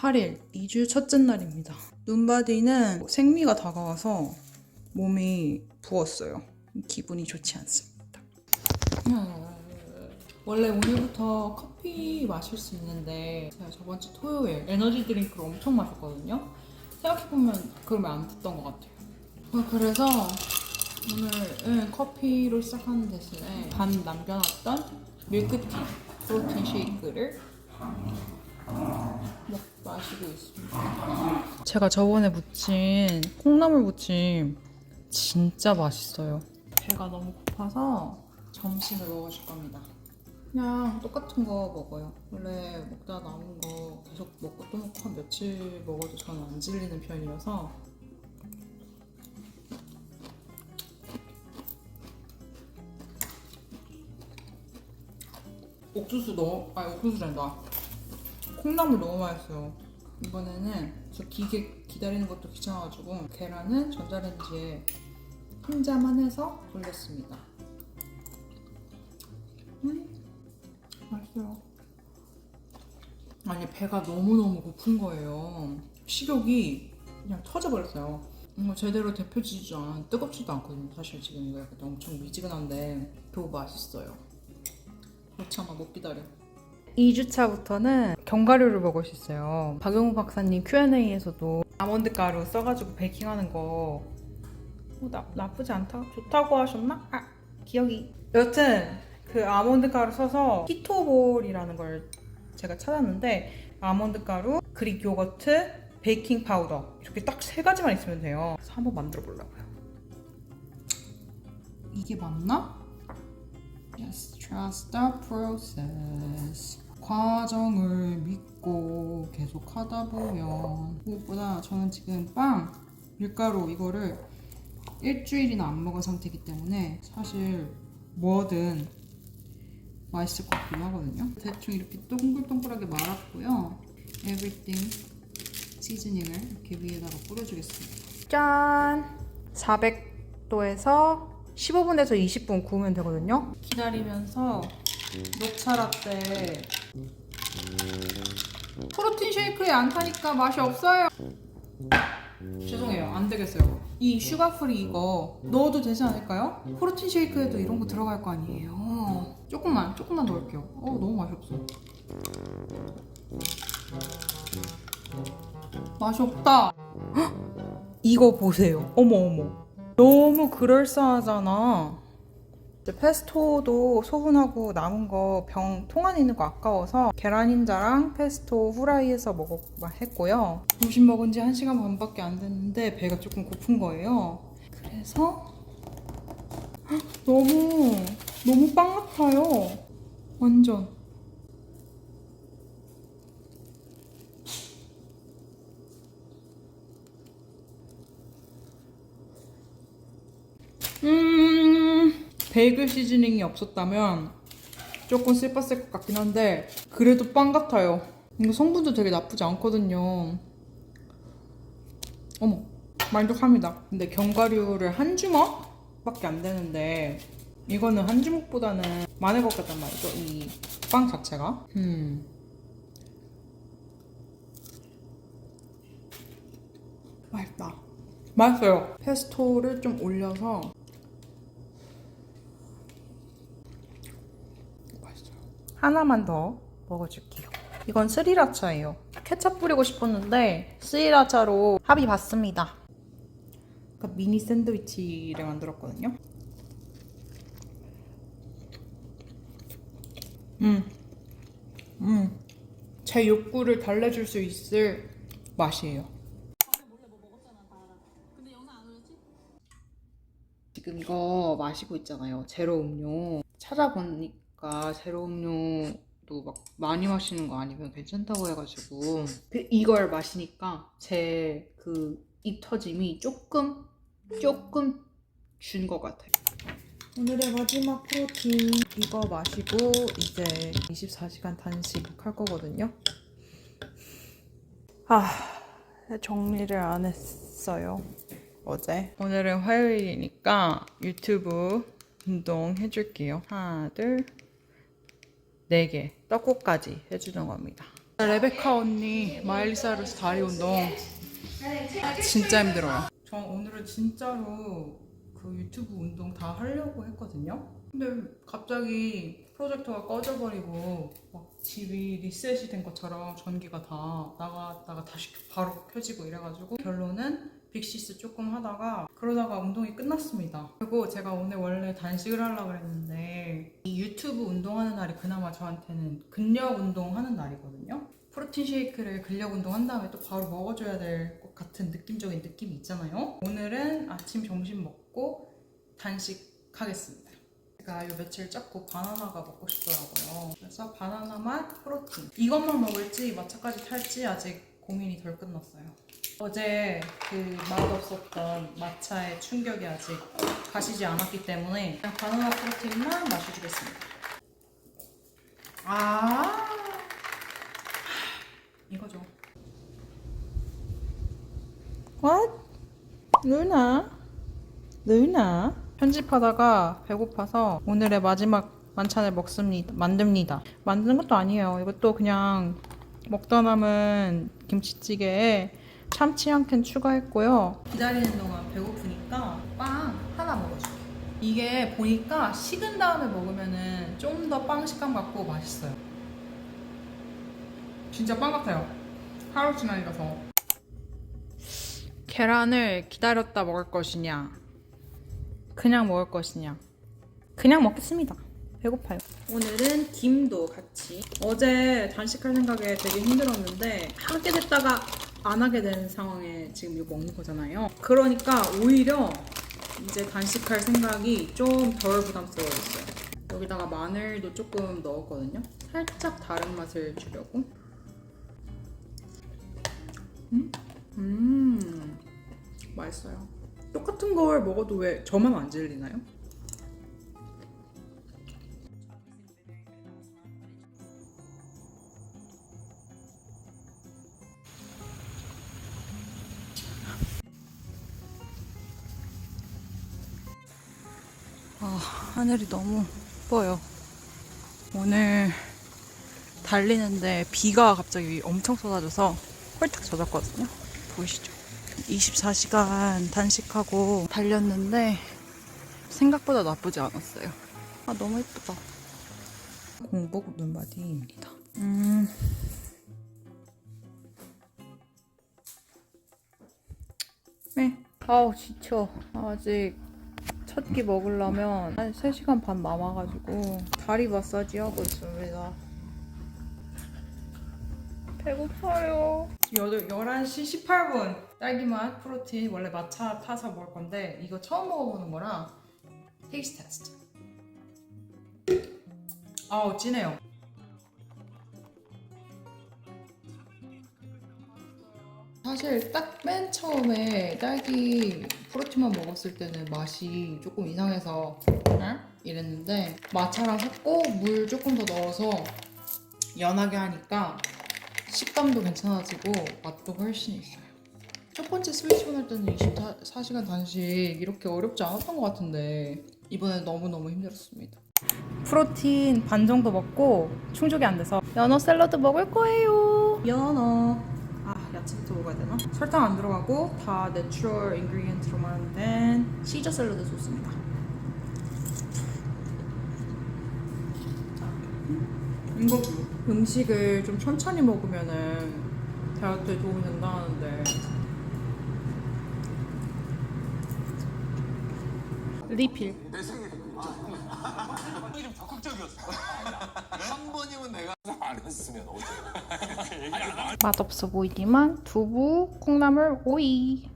8일, 2주 첫째 날입니다. 눈바디는 생리가 다가와서 몸이 부었어요. 기분이 좋지 않습니다. 원래 오늘부터 커피 마실 수 있는데 제가 저번 주 토요일 에너지 드링크를 엄청 마셨거든요. 생각해보면 그러면 안 됐던 것 같아요. 어, 그래서 오늘은 커피로 시작하는 대신에 반 남겨놨던 밀크티 프로틴 쉐이크를 먹, 마시고 있습니다. 제가 저번에 무친 콩나물 무침 진짜 맛있어요. 배가 너무 고파서 점심을 먹어줄 겁니다. 그냥 똑같은 거 먹어요. 원래 먹다 남은 거 계속 먹고 또 먹고 한 며칠 먹어도 저는 안 질리는 편이어서 옥수수 너무 아니 옥수수란다 콩나물 너무 맛있어요. 이번에는 저 기계 기다리는 것도 귀찮아가지고 계란은 전자레인지에 한 잔만 해서 돌렸습니다. 음 맛있어요. 아니 배가 너무너무 고픈 거예요. 식욕이 그냥 터져버렸어요. 뭐 제대로 데펴지지도 않아. 뜨겁지도 않거든요. 사실 지금 이거 약간 엄청 미지근한데 겨우 맛있어요. 못 참아. 못 기다려 2주차부터는 견과류를 먹을 수 있어요 박영우 박사님 Q&A에서도 아몬드 가루 써가지고 베이킹하는 거 어, 나, 나쁘지 않다 좋다고 하셨나? 아 기억이 여튼 그 아몬드 가루 써서 키토볼이라는 걸 제가 찾았는데 아몬드 가루, 그릭 요거트, 베이킹 파우더 이렇게 딱 세 가지만 있으면 돼요. 그래서 한번 만들어 보려고요. 이게 맞나? Yes, trust the process. 과정을 믿고 계속 하다 보면 무엇보다 저는 지금 빵, 밀가루 이거를 일주일이나 안 먹은 상태이기 때문에 사실 뭐든 맛있을 것 같긴 하거든요. 대충 이렇게 동글동글하게 말았고요. everything 시즈닝을 이렇게 위에다가 뿌려주겠습니다. 짠! 400도에서 15분에서 20분 구우면 되거든요. 기다리면서 녹차 라떼 프로틴 쉐이크에 안 타니까 맛이 없어요. 죄송해요. 안 되겠어요. 이 슈가프리 이거 넣어도 되지 않을까요? 프로틴 쉐이크에도 이런 거 들어갈 거 아니에요. 조금만, 조금만 넣을게요. 어, 너무 맛이 없어. 맛이 없다. 헉! 이거 보세요. 어머, 어머. 너무 그럴싸하잖아. 이제 페스토도 소분하고 남은 거 병 통 안에 있는 거 아까워서 계란 흰자랑 페스토 후라이해서 먹어 했고요. 점심 먹은 지 1시간 반밖에 안 됐는데 배가 조금 고픈 거예요. 그래서 헉, 너무 너무 빵 같아요. 완전. 음, 베이글 시즈닝이 없었다면 조금 슬펐을 것 같긴 한데 그래도 빵 같아요. 이거 성분도 되게 나쁘지 않거든요. 어머, 만족합니다. 근데 견과류를 한 주먹밖에 안 되는데 이거는 한 주먹보다는 많을 것 같단 말이죠. 이 빵 자체가. 음. 맛있다. 맛있어요. 페스토를 좀 올려서 맛있어요. 하나만 더 먹어줄게요. 이건 스리라차예요. 케찹 뿌리고 싶었는데 스리라차로 합의 봤습니다. 그러니까 미니 샌드위치를 만들었거든요. 음, 음, 제 욕구를 달래줄 수 있을 맛이에요. 지금 이거 마시고 있잖아요. 제로 음료. 찾아보니 까 제로 음료도 막 많이 마시는 거 아니면 괜찮다고 해가지고 그 이걸 마시니까 제 그 입 터짐이 조금 조금 준 것 같아요. 오늘의 마지막 프로틴 이거 마시고 이제 24시간 단식할 거거든요. 아 정리를 안 했어요. 어제. 오늘은 화요일이니까 유튜브 운동 해줄게요. 하나, 둘, 네 개. 떡국까지 해주는 겁니다. 레베카 언니 마일리 사이러스 다리 운동 진짜 힘들어요. 저 오늘은 진짜로 그 유튜브 운동 다 하려고 했거든요. 근데 갑자기 프로젝터가 꺼져버리고 막 집이 리셋이 된 것처럼 전기가 다 나갔다가 다시 바로 켜지고 이래가지고 결론은 빅시스 조금 하다가 그러다가 운동이 끝났습니다. 그리고 제가 오늘 원래 단식을 하려고 했는데 이 유튜브 운동하는 날이 그나마 저한테는 근력 운동하는 날이거든요. 프로틴 쉐이크를 근력 운동한 다음에 또 바로 먹어줘야 될 것 같은 느낌적인 느낌이 있잖아요. 오늘은 아침 점심 먹고 단식하겠습니다. 제가 요 며칠 자꾸 바나나가 먹고 싶더라고요. 그래서 바나나 맛 프로틴. 이것만 먹을지 마차까지 탈지 아직 고민이 덜 끝났어요. 어제 그 맛없었던 마차의 충격이 아직 가시지 않았기 때문에 그냥 바나나 프로틴만 마셔주겠습니다. 아 이거죠. What? 루나? 루나? 편집하다가 배고파서 오늘의 마지막 만찬을 먹습니다. 만듭니다. 만드는 것도 아니에요. 이것도 그냥 먹다 남은 김치찌개에 참치 한 캔 추가했고요. 기다리는 동안 먹어줄게. 이게 보니까 식은 다음에 먹으면은 좀 더 빵 식감 같고 맛있어요. 진짜 빵 같아요. 하루 지나니라서. 계란을 기다렸다 먹을 것이냐? 그냥 먹을 것이냐? 그냥 먹겠습니다. 배고파요. 오늘은 김도 같이. 어제 단식할 생각에 되게 힘들었는데 하게 됐다가 안 하게 된 상황에 지금 이거 먹는 거잖아요. 그러니까 오히려 이제 단식할 생각이 좀 덜 부담스러워졌어요. 여기다가 마늘도 조금 넣었거든요. 살짝 다른 맛을 주려고. 음, 음, 맛있어요. 똑같은 걸 먹어도 왜 저만 안 질리나요? 하늘이 너무 예뻐요. 오늘 달리는데 비가 갑자기 엄청 쏟아져서 홀딱 젖었거든요. 보이시죠? 24시간 단식하고 달렸는데 생각보다 나쁘지 않았어요. 아, 너무 예쁘다. 공복 눈바디입니다. 음. 네. 아우, 지쳐. 아직 첫 끼 먹으려면 한 3시간 반 남아가지고 다리 마사지 하고 있습니다. 배고파요. 11시 18분. 딸기맛 프로틴 원래 마차 타서 먹을 건데 이거 처음 먹어보는 거라 테이스트 테스트. 아우 진해요. 사실 딱 맨 처음에 딸기 프로틴만 먹었을 때는 맛이 조금 이상해서 응? 이랬는데 마차랑 섞고 물 조금 더 넣어서 연하게 하니까 식감도 괜찮아지고 맛도 훨씬 있어요. 첫 번째 스위치온 할 때는 24시간 단식 이렇게 어렵지 않았던 것 같은데 이번에 너무너무 힘들었습니다. 프로틴 반 정도 먹고 충족이 안 돼서 연어 샐러드 먹을 거예요. 연어. 아 야채부터 먹어야 되나? 설탕 안 들어가고 다 내추럴 인그리디언트로 만든 시저 샐러드 소스입니다. 이거 음식을 좀 천천히 먹으면은 다이어트에 도움이 된다는데 리필 내 생일이 좀 적극적이었어. 한 번이면 내가 안 했으면 어째. 맛없어 보이지만 두부, 콩나물, 오이